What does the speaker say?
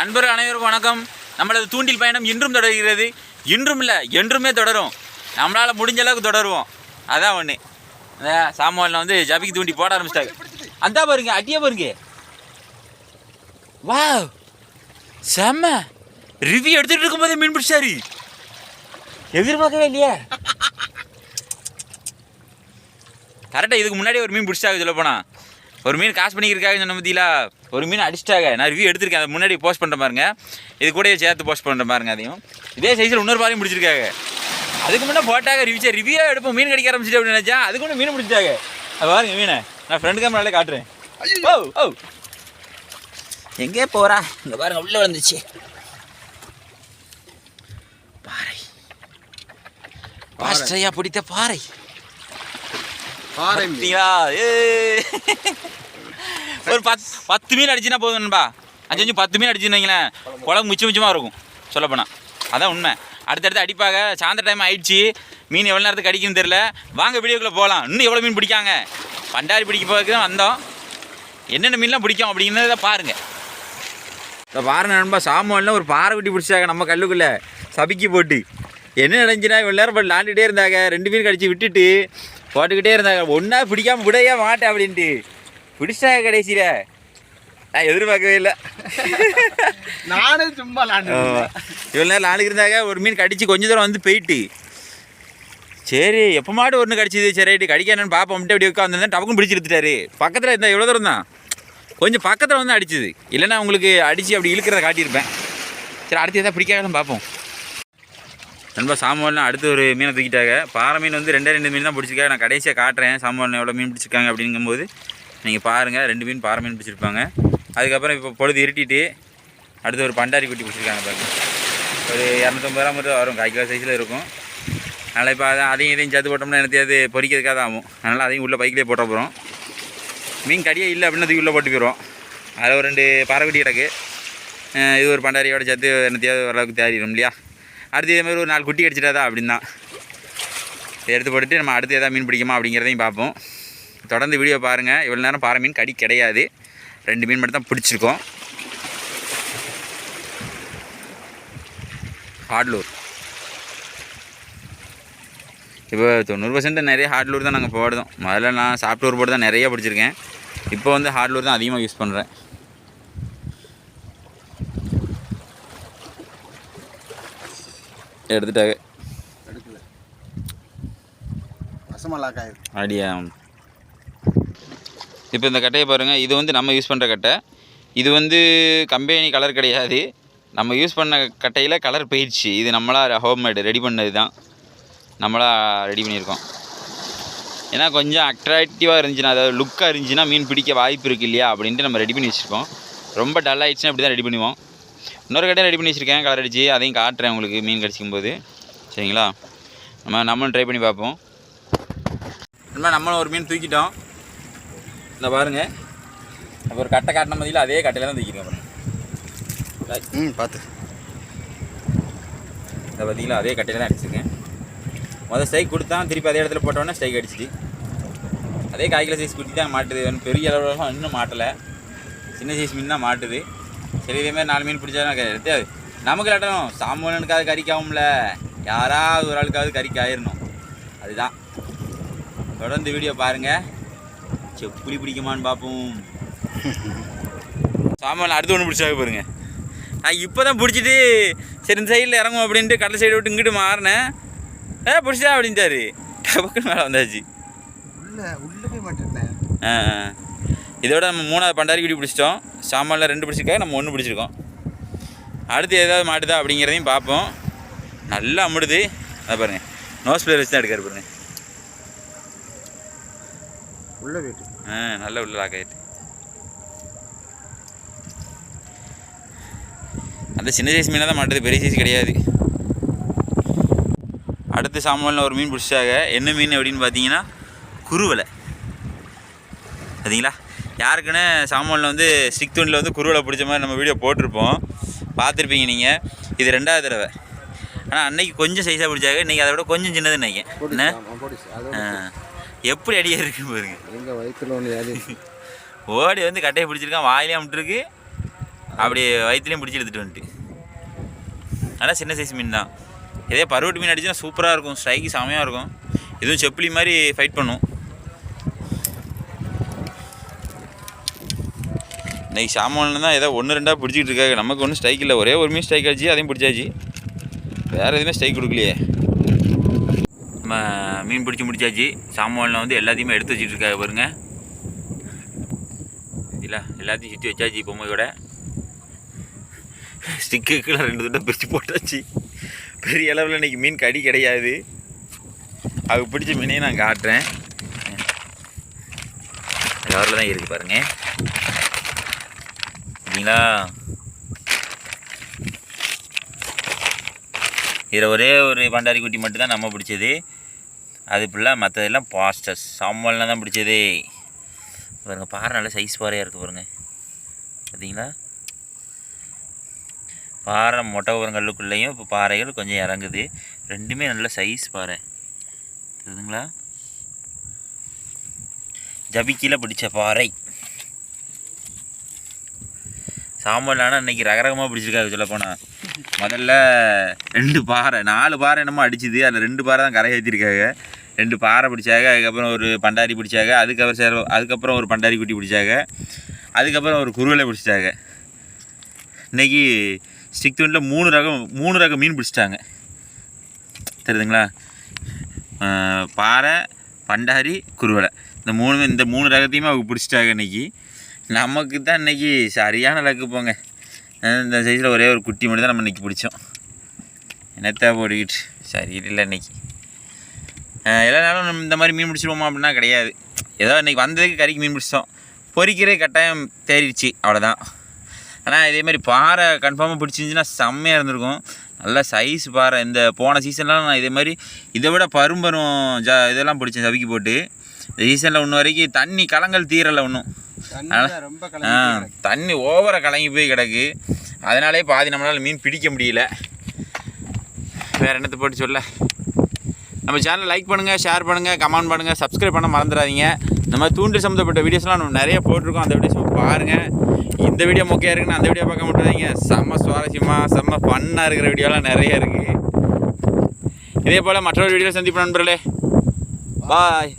நண்பர்கள் அனைவருக்கும் வணக்கம். நம்மளது தூண்டில் பயணம் இன்றும் தொடர்கிறது. இன்றும் இல்லை என்றுமே தொடரும். நம்மளால் முடிஞ்ச அளவுக்கு தொடருவோம். அதான் ஒன்று சாமானில் வந்து ஜபிக்கு தூண்டி போட ஆரம்பிச்சிட்டாங்க அந்த பாருங்க அட்டியா பாருங்க. வா செம்ம. ரிவ்யூ எடுத்துகிட்டு இருக்கும்போதே மீன் பிடிச்சாரு. எதிர்பார்க்கவே இல்லையே. கரெக்டாக இதுக்கு முன்னாடி ஒரு மீன் பிடிச்சாங்க சொல்ல போனால் ஒரு மீன் காசு பண்ணிக்கிறக்காக சொன்ன பத்தியில ஒரு மீன் அடிச்சிட்டாங்க. நான் ரிவ்யூ எடுத்திருக்கேன். அதை முன்னாடி போஸ்ட் பண்ணுற பாருங்க. இது கூடயே சேர்த்து போஸ்ட் பண்ணுற பாருங்க அதையும். இதே சைஸில் இன்னொரு பாறையும் பிடிச்சிருக்காங்க. அதுக்கு முன்னே போட்டாங்க ரிவ்யூ ரிவ்யூ எடுப்போம். மீன் கிடைக்க ஆரம்பிச்சிட்டு அப்படின்னு நினச்சா அதுக்கு முன்னே மீன் பிடிச்சிட்டாங்க. அது பாருங்க மீனை. நான் ஃப்ரெண்டு கேமராலே காட்டுறேன். ஓ ஓ எங்கே போறா? இங்கே பாருங்க உள்ளே வந்துச்சு பாறை. பாஸ்டையா பிடித்த பாறை. பாறை மீன். ஒரு பத் பத்து மீன் அடிச்சுனா போதும் நண்பா. அஞ்சு அஞ்சு பத்து மீன் அடிச்சுன்னு வைங்களேன். குழம்பு மிச்சம் மிச்சமாக இருக்கும் சொல்லப்போனால் அதான் உண்மை. அடுத்தடுத்து அடிப்பாங்க சாயந்தர டைம் ஆயிடுச்சு. மீன் எவ்வளோ நேரத்துக்கு அடிக்குன்னு தெரில வாங்க வீடியோக்குள்ளே போகலாம் இன்னும் எவ்வளோ மீன் பிடிக்காங்க? பண்டாரி பிடிக்க போகிறதுக்கு தான் வந்தோம். என்னென்ன மீன்லாம் பிடிக்கும் அப்படிங்கிறத பாருங்கள் இப்போ பாருங்க நண்பா சாமான்லாம் ஒரு பாறை குட்டி பிடிச்சாங்க நம்ம கல்லுக்குள்ளே. சபிக்கி போட்டு. என்ன நடந்துச்சுன்னா இவ்வளோ நேரம் போட்டு விளாண்டுட்டே இருந்தாங்க. ரெண்டு மீன் கடிச்சு விட்டுட்டு போட்டுக்கிட்டே இருந்தாங்க. ஒன்றா பிடிக்காமல் விடவே மாட்டேன் அப்படின்ட்டு. பிடிச்சாங்க கடைசியில் நான் எதிர்பார்க்கவே இல்லை. நானே சும்மா இவ்வளோ நேரம் நாளைக்கு இருந்தாங்க ஒரு மீன் கடிச்சு கொஞ்ச தூரம் வந்து போயிட்டு. சரி எப்போ மாட்டு ஒன்று கடிச்சிது? சரி ரைட்டு கடிக்க என்னன்னு பார்ப்போம்ட்டு அப்படி உட்காந்து டபக்குன்னு பிடிச்சி எடுத்துட்டாரு பக்கத்தில் இருந்தால் எவ்வளோ தூரம் தான்? கொஞ்சம் பக்கத்தில் வந்து அடிச்சுது. இல்லைன்னா உங்களுக்கு அடித்து அப்படி இழுக்கிறத காட்டியிருப்பேன். சரி அடுத்து எதாவது பிடிக்காதான் பார்ப்போம் நண்பா சாமான்லாம் அடுத்து ஒரு மீனை தூக்கிட்டாங்க. பாறை மீன் வந்து ரெண்டே ரெண்டு மீன் தான் பிடிச்சிருக்காங்க. நான் கடைசியாக காட்டுறேன். சாமான் எவ்வளோ மீன் பிடிச்சிருக்காங்க அப்படிங்கும்போது நீங்கள் பாருங்கள் ரெண்டு மீன் பாறை மீன் பிடிச்சிருப்பாங்க. அதுக்கப்புறம் இப்போ பொழுது இருட்டிட்டு அடுத்து ஒரு பண்டாரி குட்டி பிடிச்சிருக்காங்க பாருங்க. ஒரு இரநூத்தம்பது ரூபா மட்டும் வரும் கால் கிலோ சைஸில் இருக்கும். அதனால் இப்போ அதான் அதையும் இதையும் சேர்த்து போட்டோம்னா எனத்தையாவது பொறிக்கிறதுக்காக பொரிக்கிறதுக்காக தான் ஆகும். அதனால் அதையும் உள்ளே பைக்கிலே போட்ட போகிறோம் மீன் கடியே இல்லை அப்படின்னு அதுக்கு உள்ளே போட்டு போயிடுவோம். அதில் ஒரு ரெண்டு பாறை குட்டி கிடக்கு. இது ஒரு பண்டாரியோட சேர்த்து என்னத்தையாவது ஓரளவுக்கு தேடிடும் இல்லையா? அடுத்து இதே மாதிரி ஒரு நாலு குட்டி அடிச்சிட்டாதா அப்படின் தான் எடுத்து போட்டுட்டு நம்ம அடுத்து எதாவது மீன் பிடிக்குமா அப்படிங்கிறதையும் பார்ப்போம். தொடர்ந்து வீடியோ பாருங்கள் இவ்வளோ நேரம் பாறை மீன் கடி கிடையாது. ரெண்டு மீன் மட்டும் தான் பிடிச்சிருக்கோம். ஹார்ட்லூர் இப்போ தொண்ணூறு பர்சன்ட் நிறைய ஹார்ட்லூர் தான் நாங்கள் போடுறோம். முதல்ல நான் சாஃப்ட்வேர் போட்டு தான் நிறைய பிடிச்சிருக்கேன். இப்போ வந்து ஹார்ட்லூர் தான் அதிகமாக யூஸ் பண்ணுறேன் எடுத்துட்டாங்க. அப்படியா இப்போ இந்த கட்டையை பாருங்கள் இது வந்து நம்ம யூஸ் பண்ணுற கட்டை. இது வந்து கம்பெனி கலர் கிடையாது. நம்ம யூஸ் பண்ண கட்டையில் கலர் போயிடுச்சு இது நம்மளா ஹோம்மேடு ரெடி பண்ணது தான் நம்மளாக ரெடி பண்ணியிருக்கோம். ஏன்னா கொஞ்சம் அட்ராக்டிவாக இருந்துச்சுன்னா அதாவது லுக்காக இருந்துச்சுன்னா மீன் பிடிக்க வாய்ப்பு இருக்கு இல்லையா அப்படின்ட்டு நம்ம ரெடி பண்ணி வச்சுருக்கோம். ரொம்ப டல் ஆயிடுச்சுன்னா அப்படி தான் ரெடி பண்ணுவோம். இன்னொரு கட்டையை ரெடி பண்ணி வச்சுருக்கேன் கலர் அடிச்சு. அதையும் காட்டுறேன் உங்களுக்கு மீன் கடிச்சிக்கும் போது சரிங்களா? நம்ம நம்மளும் ட்ரை பண்ணி பார்ப்போம். நம்ம நம்மளும் ஒரு மீன் தூக்கிட்டோம். இந்த பாருங்க. அப்போ ஒரு கட்டை காட்டின மதியில் அதே கட்டையில் தான் தூக்கிருக்கேன் பாருங்க. ம் பார்த்து இந்த பார்த்தீங்களா அதே கட்டையில் தான் அடிச்சிருக்கேன். முதல் ஸ்ட்ரைக் கொடுத்தா திருப்பி அதே இடத்துல போட்டோன்னே ஸ்ட்ரைக் அடிச்சிட்டு அதே கிலோ சைஸ் குட்டி தான் மாட்டுது. பெரிய அளவுலாம் இன்னும் மாட்டலை. சின்ன சைஸ் மீன் தான் மாட்டுது. சரி இதே மாதிரி நாலு மீன் பிடிச்சா எடுத்து நமக்கு இல்லாட்டணும் சாமானுக்காவது கறிக்காகும்ல. யாராவது ஒரு ஆளுக்காவது கறிக்கு ஆயிடணும் அதுதான். தொடர்ந்து வீடியோ பாருங்கள் செப்புளி பிடிக்குமான்னு பார்ப்போம் சாமான் அடுத்து ஒன்று பிடிச்சாக பாருங்க. நான் இப்போ தான் பிடிச்சிட்டு சரி இந்த சைடில் இறங்கும் அப்படின்ட்டு கடல் சைடு விட்டு இங்கிட்டு மாறினேன். ஏ பிடிச்சா அப்படின்ட்டாரு. டபக்குன்னு மேலே வந்தாச்சு. உள்ள உள்ள போய் மாட்டேன் ஆ ஆ. இதோட நம்ம மூணாவது பண்டாரி குடி பிடிச்சிட்டோம். சாமானில் ரெண்டு பிடிச்சிருக்காங்க நம்ம ஒன்று பிடிச்சிருக்கோம். அடுத்து ஏதாவது மாட்டுதா அப்படிங்கிறதையும் பார்ப்போம் நல்லா அம்முடுது அதை பாருங்கள் நோஸ் பிளேயர் வச்சு தான் எடுக்காரு பாருங்க. உள்ள போயிட்டு ஆ நல்ல உள்ள லாக் ஆகிட்டு அந்த சின்ன சைஸ் மீனாக தான் மாட்டுது பெரிய சைஸ் கிடையாது. அடுத்து சாமானில் ஒரு மீன் பிடிச்சாங்க. என்ன மீன் அப்படின்னு பார்த்தீங்கன்னா குருவலை. பார்த்தீங்களா? யாருக்குன்னு சாமானில் வந்து ஸ்டிக் தூண்டில் வந்து குருவலை பிடிச்ச மாதிரி நம்ம வீடியோ போட்டிருப்போம். பார்த்துருப்பீங்க நீங்கள் இது ரெண்டாவது தடவை. ஆனால் அன்னைக்கு கொஞ்சம் சைஸாக பிடிச்சாங்க. இன்றைக்கி அதை விட கொஞ்சம் சின்னதுன்னு நினைக்கிறேன். என்ன. எப்படி அடியா இருக்கு பாருங்க. எங்க வயிற்றுல ஒன்று ஏறி ஓடி வந்து கட்டையை பிடிச்சிருக்கான் வாயிலே அமிட்டுருக்கு. அப்படி வயிற்றுலையும் பிடிச்சி எடுத்துகிட்டு வந்துட்டு. ஆனால் சின்ன சைஸ் மீன் தான். இதே பருவட்டு மீன் அடிச்சுன்னா சூப்பராக இருக்கும் ஸ்ட்ரைக்கு செமையாக இருக்கும். இதுவும் செப்பிலி மாதிரி ஃபைட் பண்ணும். இன்னைக்கு சாமானில் தான் ஏதோ ஒன்று ரெண்டாக பிடிச்சிக்கிட்டு இருக்காங்க. நமக்கு ஒன்றும் ஸ்ட்ரைக் இல்லை. ஒரே ஒரு மீன் ஸ்ட்ரைக் ஆச்சு அதையும் பிடிச்சாச்சு. வேறு எதுவுமே ஸ்ட்ரைக் கொடுக்கலையே. நம்ம மீன் பிடிச்சி முடிச்சாச்சு. சாமானில் வந்து எல்லாத்தையுமே எடுத்து வச்சுட்டு இருக்காங்க பாருங்க. இல்லை எல்லாத்தையும் சுற்றி வச்சாச்சு பொம்மையோட ஸ்டிக்குக்குள்ள ரெண்டு தூட்டம் பிரித்து போட்டாச்சு. பெரிய அளவில் இன்றைக்கி மீன் கடி கிடையாது. அது பிடிச்ச மீனையும் நான் காட்டுறேன். கவரில் தான் இருக்குது பாருங்க. சரிங்களா இதில் ஒரே ஒரு பண்டாரி குட்டி மட்டும்தான் நம்ம பிடிச்சது. அது இப்படிலாம் மற்றதெல்லாம் பாஸ்டர்ஸ் சாம்பல்லாம் தான் பிடிச்சதே. பாருங்க பாறை நல்ல சைஸ் பாறையாக இருக்குது பாருங்க. பார்த்தீங்களா பாறை மொட்டகுரங்கல்லுக்குள்ளேயும் இப்போ பாறைகள் கொஞ்சம் இறங்குது. ரெண்டுமே நல்ல சைஸ் பாறை. தெரியுதுங்களா? ஜபிக்கியில் பிடிச்ச பாறை. சாம்பல் ஆனால் இன்றைக்கி ரகரகமாக பிடிச்சிருக்காங்க சொல்லப்போனால் முதல்ல ரெண்டு பாறை நாலு பாறை என்னமோ அடிச்சுது. அதில் ரெண்டு பாறை தான் கரை ஏற்றிருக்காங்க ரெண்டு பாறை பிடிச்சாங்க அதுக்கப்புறம் ஒரு பண்டாரி பிடிச்சாங்க அதுக்கப்புறம் சேர அதுக்கப்புறம் ஒரு பண்டாரி குட்டி பிடிச்சாங்க அதுக்கப்புறம் ஒரு குருவலை பிடிச்சிட்டாங்க. இன்னைக்கு ஸ்டிக் தூண்டில் மூணு ரகம் மூணு ரகம் மீன் பிடிச்சிட்டாங்க. தெரியுதுங்களா? பாறை பண்டாரி குருவலை. இந்த மூணு இந்த மூணு ரகத்தையுமே அவங்க பிடிச்சிட்டாங்க இன்றைக்கி நமக்கு தான் இன்னைக்கு சரியான லக்கு போங்க. இந்த சைஸில் ஒரே ஒரு குட்டி மட்டும் தான் நம்ம இன்றைக்கி பிடிச்சோம். என்னத்தா போட்டுக்கிட்டு சரி இல்லை இன்னைக்கு. எல்லா நம்ம இந்த மாதிரி மீன் பிடிச்சிருவோமா அப்படின்னா கிடையாது. ஏதோ இன்னைக்கு வந்ததுக்கு கறிக்கு மீன் பிடிச்சோம் பொரிக்கிறே கட்டாயம் தேறிடுச்சு அவ்வளோதான் ஆனால் இதே மாதிரி பாறை கன்ஃபார்மாக பிடிச்சிருந்துச்சின்னா செம்மையாக இருந்திருக்கும். நல்ல சைஸ் பாறை. இந்த போன சீசன்லாம் நான் இதே மாதிரி இதை விட பரும்பரும் ஜா இதெல்லாம் பிடிச்சேன் சவிக்கி போட்டு. இந்த சீசனில் ஒன்று வரைக்கும் தண்ணி கலங்கள் தீரலை ஒன்றும் ஆ தண்ணி ஓவராக கலங்கி போய் கிடக்கு. அதனாலே பாதி நம்மளால் மீன் பிடிக்க முடியல. வேறு என்னத்தை போட்டு சொல்ல? நம்ம சேனலை லைக் பண்ணுங்கள் ஷேர் பண்ணுங்கள் கமெண்ட் பண்ணுங்கள் சப்ஸ்கிரைப் பண்ண மறந்துடாதீங்க. இந்த மாதிரி தூண்டில் சம்மந்தப்பட்ட வீடியோஸ்லாம் நம்ம நிறைய போட்டிருக்கோம். அந்த வீடியோஸ் பாருங்கள் இந்த வீடியோ மொக்கையாக இருக்குன்னு அந்த வீடியோ பார்க்க மாட்டாதீங்க செம்ம சுவாரஸ்யமாக செம்ம ஃபன்னாக இருக்கிற வீடியோலாம் நிறைய இருக்குது இதே போல் மற்றொரு வீடியோ சந்திப்போம் நண்பர்களே. பாய்